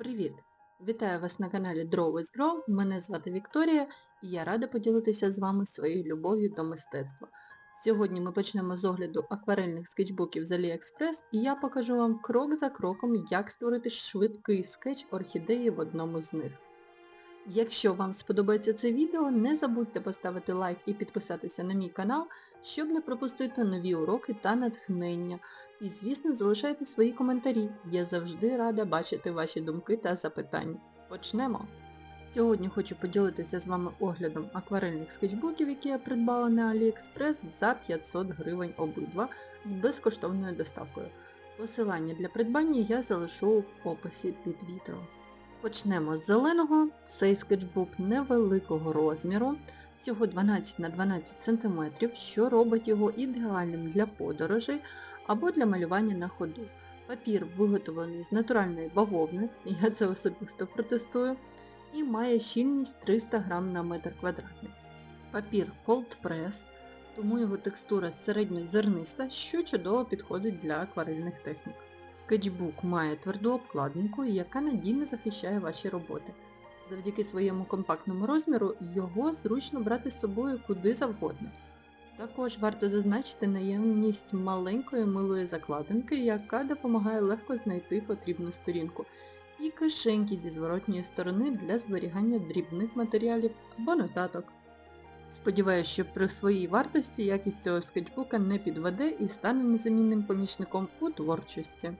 Привіт! Вітаю вас на каналі Draw with Grow. Мене звати Вікторія і я рада поділитися з вами своєю любов'ю до мистецтва. Сьогодні ми почнемо з огляду акварельних скетчбуків з AliExpress і я покажу вам крок за кроком, як створити швидкий скетч орхідеї в одному з них. Якщо вам сподобається це відео, не забудьте поставити лайк і підписатися на мій канал, щоб не пропустити нові уроки та натхнення. І, звісно, залишайте свої коментарі. Я завжди рада бачити ваші думки та запитання. Почнемо! Сьогодні хочу поділитися з вами оглядом акварельних скетчбуків, які я придбала на AliExpress за 500 гривень обидва з безкоштовною доставкою. Посилання для придбання я залишу в описі під відео. Почнемо з зеленого. Цей скетчбук невеликого розміру, всього 12 на 12 см, що робить його ідеальним для подорожей або для малювання на ходу. Папір виготовлений з натуральної бавовни, я це особисто протестую, і має щільність 300 г на метр квадратний. Папір Cold Press, тому його текстура середньозерниста, що чудово підходить для акварельних технік. Скетчбук має тверду обкладинку, яка надійно захищає ваші роботи. Завдяки своєму компактному розміру його зручно брати з собою куди завгодно. Також варто зазначити наявність маленької милої закладинки, яка допомагає легко знайти потрібну сторінку, і кишеньки зі зворотньої сторони для зберігання дрібних матеріалів або нотаток. Сподіваюсь, що при своїй вартості якість цього скетчбука не підведе і стане незамінним помічником у творчості.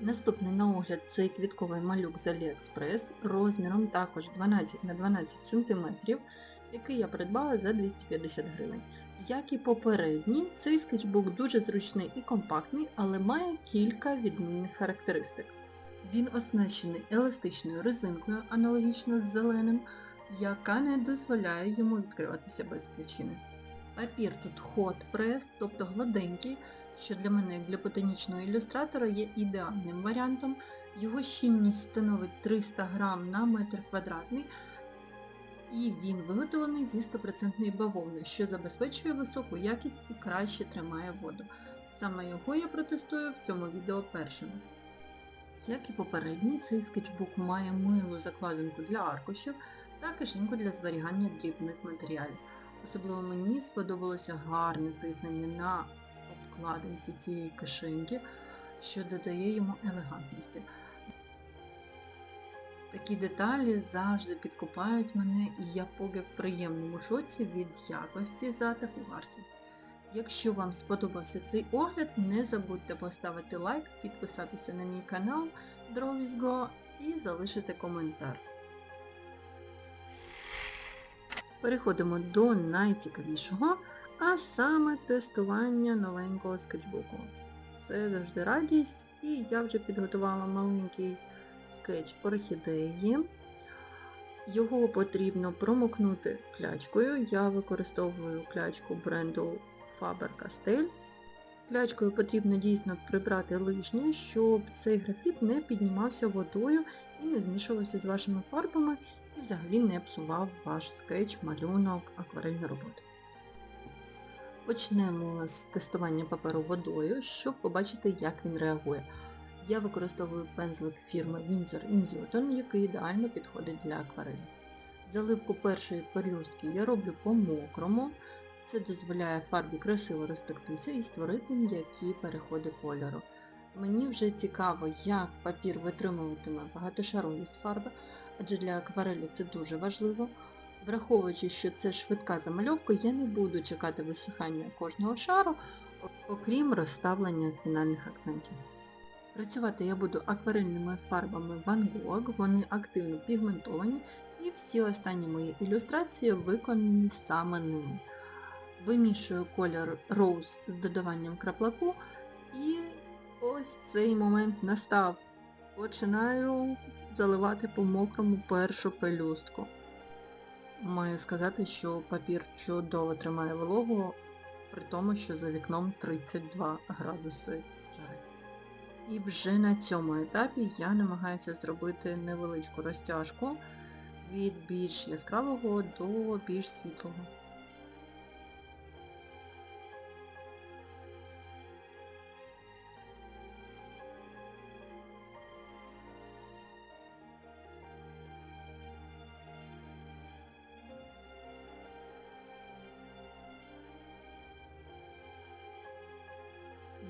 Наступний на огляд цей квітковий малюк з AliExpress розміром також 12 на 12 см, який я придбала за 250 гривень. Як і попередній, цей скетчбук дуже зручний і компактний, але має кілька відмінних характеристик. Він оснащений еластичною резинкою, аналогічно з зеленим, яка не дозволяє йому відкриватися без причини. Папір тут hot press, тобто гладенький, що для мене, як для ботанічного ілюстратора, є ідеальним варіантом. Його щільність становить 300 г на метр квадратний, і він виготовлений зі 100% бавовни, що забезпечує високу якість і краще тримає воду. Саме його я протестую в цьому відео першим. Як і попередній, цей скетчбук має милу закладинку для аркушів та кишеньку для зберігання дрібних матеріалів. Особливо мені сподобалося гарне признання на обкладинці цієї кишеньки, що додає йому елегантності. Такі деталі завжди підкупають мене і я поки в приємному шоці від якості за таку вартість. Якщо вам сподобався цей огляд, не забудьте поставити лайк, підписатися на мій канал Draw і залишити коментар. Переходимо до найцікавішого, а саме тестування новенького скетчбуку. Це завжди радість і я вже підготувала маленький скетч орхідеї. Його потрібно промокнути клячкою. Я використовую клячку бренду Faber-Castell. Клячкою потрібно дійсно прибрати лишнє, щоб цей графіт не піднімався водою і не змішувався з вашими фарбами і взагалі не псував ваш скетч, малюнок, акварельні роботи. Почнемо з тестування паперу водою, щоб побачити, як він реагує. Я використовую пензлик фірми Winsor Newton, який ідеально підходить для акварелі. Заливку першої пелюстки я роблю по-мокрому. Це дозволяє фарбі красиво розтектися і створити м'які переходи кольору. Мені вже цікаво, як папір витримуватиме багатошаровість фарби, адже для акварелі це дуже важливо. Враховуючи, що це швидка замальовка, я не буду чекати висихання кожного шару, окрім розставлення фінальних акцентів. Працювати я буду акварельними фарбами Van Gogh, вони активно пігментовані і всі останні мої ілюстрації виконані саме ними. Вимішую колір Rose з додаванням краплаку і ось цей момент настав. Починаю заливати по мокрому першу пелюстку. Маю сказати, що папір чудово тримає вологу, при тому, що за вікном 32 градуси жари. І вже на цьому етапі я намагаюся зробити невеличку розтяжку від більш яскравого до більш світлого.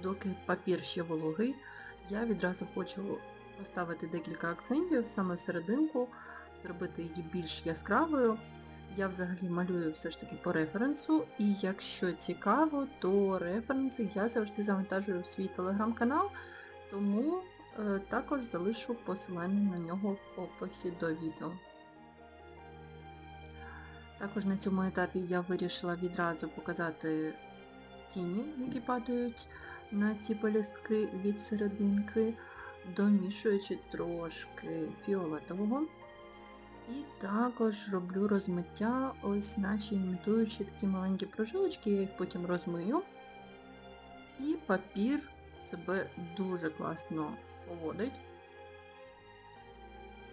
Доки папір ще вологий, я відразу хочу поставити декілька акцентів саме в серединку, зробити її більш яскравою. Я взагалі малюю все ж таки по референсу, і якщо цікаво, то референси я завжди завантажую в свій телеграм-канал, тому е, також залишу посилання на нього в описі до відео. Також на цьому етапі я вирішила відразу показати тіні, які падають на ці пелюстки від серединки, домішуючи трошки фіолетового. І також роблю розмиття, ось наче імітуючи такі маленькі прожилочки, я їх потім розмию. І папір себе дуже класно поводить.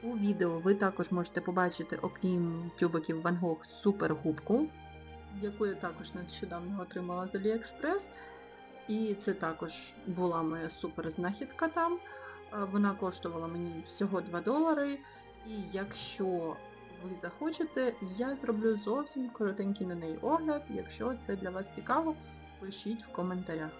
У відео ви також можете побачити, окрім тюбиків Van Gogh, супергубку, яку я також нещодавно отримала з AliExpress. І це також була моя супер знахідка там. Е, Вона коштувала мені всього 2 долари. І якщо ви захочете, я зроблю зовсім коротенький на неї огляд. Якщо це для вас цікаво, пишіть в коментарях.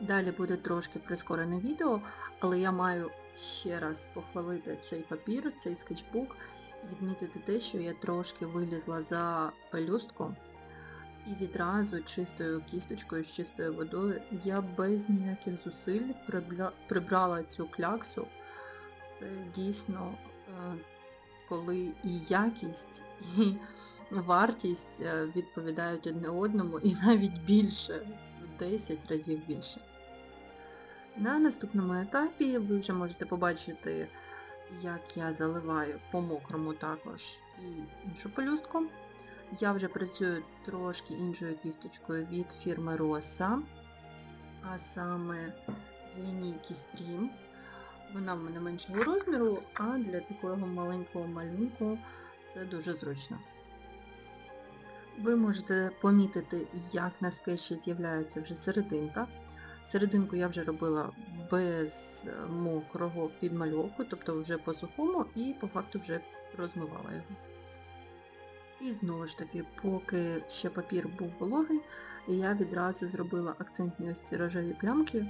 Далі буде трошки прискорене відео, але я маю ще раз похвалити цей папір, цей скетчбук і відмітити те, що я трошки вилізла за пелюстку і відразу чистою кісточкою з чистою водою я без ніяких зусиль прибрала цю кляксу. Це дійсно, е, коли і якість, і вартість е, відповідають одне одному і навіть більше, в 10 разів більше. На наступному етапі ви вже можете побачити, як я заливаю по мокрому також і іншу пелюстку. Я вже працюю трошки іншою кісточкою від фірми Rosa, а саме з лінійки Stream. Вона в мене меншого розміру, а для такого маленького малюнку це дуже зручно. Ви можете помітити, як на скетчі з'являється вже серединка. Серединку я вже робила без е, мокрого підмальовку, тобто вже по сухому і по факту вже розмивала його. І знову ж таки, поки ще папір був вологий, я відразу зробила акцентні ось ці рожеві плямки.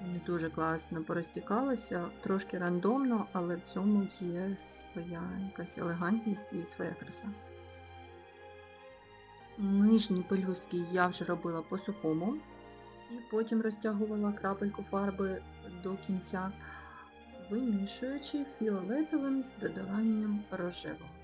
Вони дуже класно порозтікалися, трошки рандомно, але в цьому є своя якась елегантність і своя краса. Нижні пелюстки я вже робила по сухому і потім розтягувала крапельку фарби до кінця, вимішуючи фіолетовим з додаванням рожевого.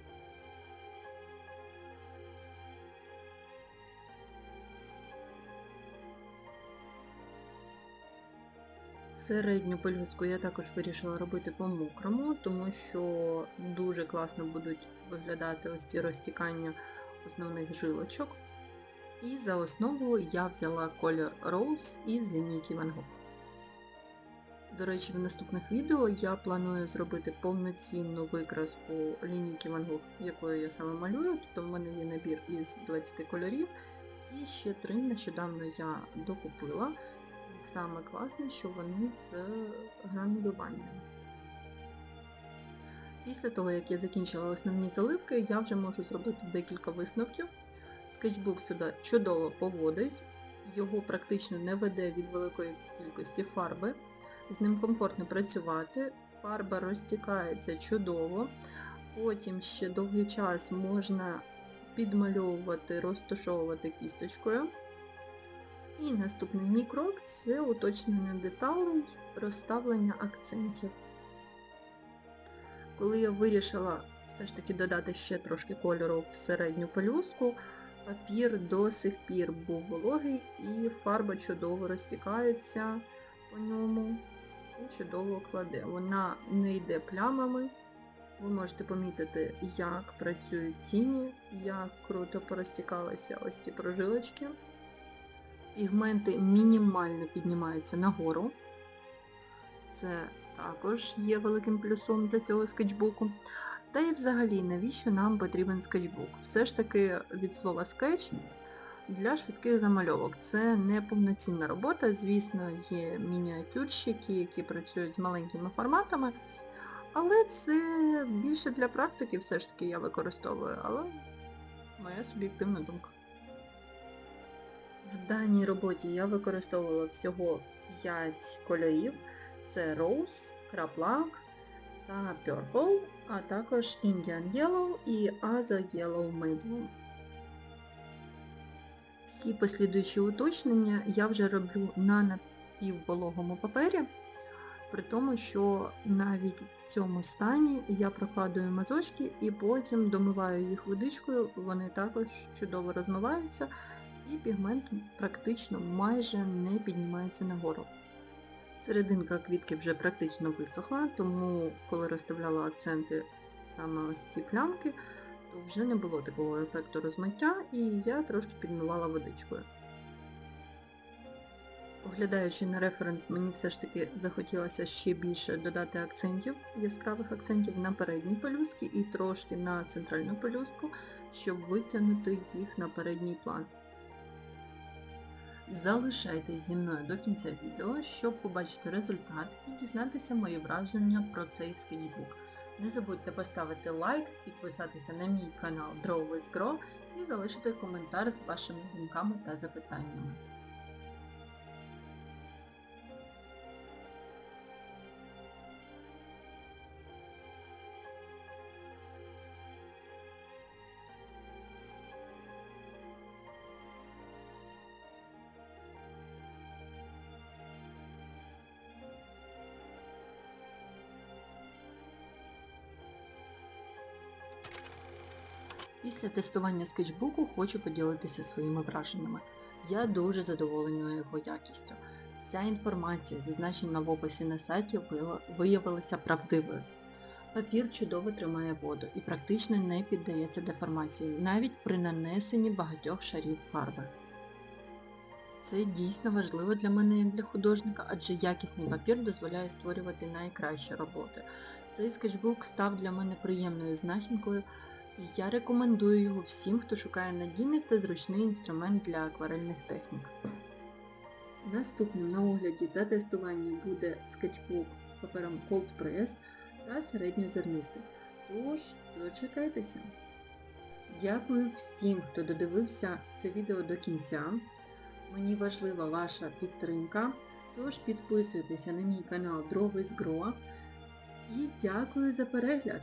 Середню пелюстку я також вирішила робити по-мокрому, тому що дуже класно будуть виглядати ось ці розтікання основних жилочок. І за основу я взяла колір Rose із лінійки Van Gogh. До речі, в наступних відео я планую зробити повноцінну викраску лінійки Van Gogh, якою я саме малюю. Тобто в мене є набір із 20 кольорів. І ще три нещодавно я докупила. Саме класне, що вони з гранулюванням. Після того, як я закінчила основні заливки, я вже можу зробити декілька висновків. Скетчбук сюди чудово поводить, його практично не веде від великої кількості фарби, з ним комфортно працювати, фарба розтікається чудово, потім ще довгий час можна підмальовувати, розташовувати кісточкою. І наступний мій крок це уточнення деталей, розставлення акцентів. Коли я вирішила все ж таки додати ще трошки кольору в середню пелюстку, папір до сих пір був вологий і фарба чудово розтікається по ньому і чудово кладе. Вона не йде плямами. Ви можете помітити, як працюють тіні, як круто порозтікалися ось ці прожилочки. Пігменти мінімально піднімаються нагору. Це також є великим плюсом для цього скетчбуку. Та і взагалі, навіщо нам потрібен скетчбук? Все ж таки від слова скетч для швидких замальовок. Це не повноцінна робота, звісно, є мініатюрщики, які працюють з маленькими форматами, але це більше для практики все ж таки я використовую, але моя суб'єктивна думка. В даній роботі я використовувала всього 5 кольорів. Це Rose, Краплак та Purple, а також Indian Yellow і Azo Yellow Medium. Всі послідуючі уточнення я вже роблю на напіввологому папері, при тому, що навіть в цьому стані я прокладую мазочки і потім домиваю їх водичкою, вони також чудово розмиваються і пігмент практично майже не піднімається нагору. Серединка квітки вже практично висохла, тому коли розставляла акценти саме ось ці плямки, то вже не було такого ефекту розмиття і я трошки підмивала водичкою. Оглядаючи на референс, мені все ж таки захотілося ще більше додати акцентів, яскравих акцентів на передній пелюстки і трошки на центральну пелюстку, щоб витягнути їх на передній план. Залишайтесь зі мною до кінця відео, щоб побачити результат і дізнатися мої враження про цей скетчбук. Не забудьте поставити лайк, підписатися на мій канал Draw with Grow і залишити коментар з вашими думками та запитаннями. Після тестування скетчбуку хочу поділитися своїми враженнями. Я дуже задоволена його якістю. Вся інформація, зазначена в описі на сайті, виявилася правдивою. Папір чудово тримає воду і практично не піддається деформації, навіть при нанесенні багатьох шарів фарби. Це дійсно важливо для мене як для художника, адже якісний папір дозволяє створювати найкращі роботи. Цей скетчбук став для мене приємною знахідкою, і я рекомендую його всім, хто шукає надійний та зручний інструмент для акварельних технік. Наступним на огляді та тестуванні буде скетчбук з папером Cold Press та середньозернистий. Тож, дочекайтеся. Дякую всім, хто додивився це відео до кінця. Мені важлива ваша підтримка, тож підписуйтеся на мій канал Draw with Grow. І дякую за перегляд!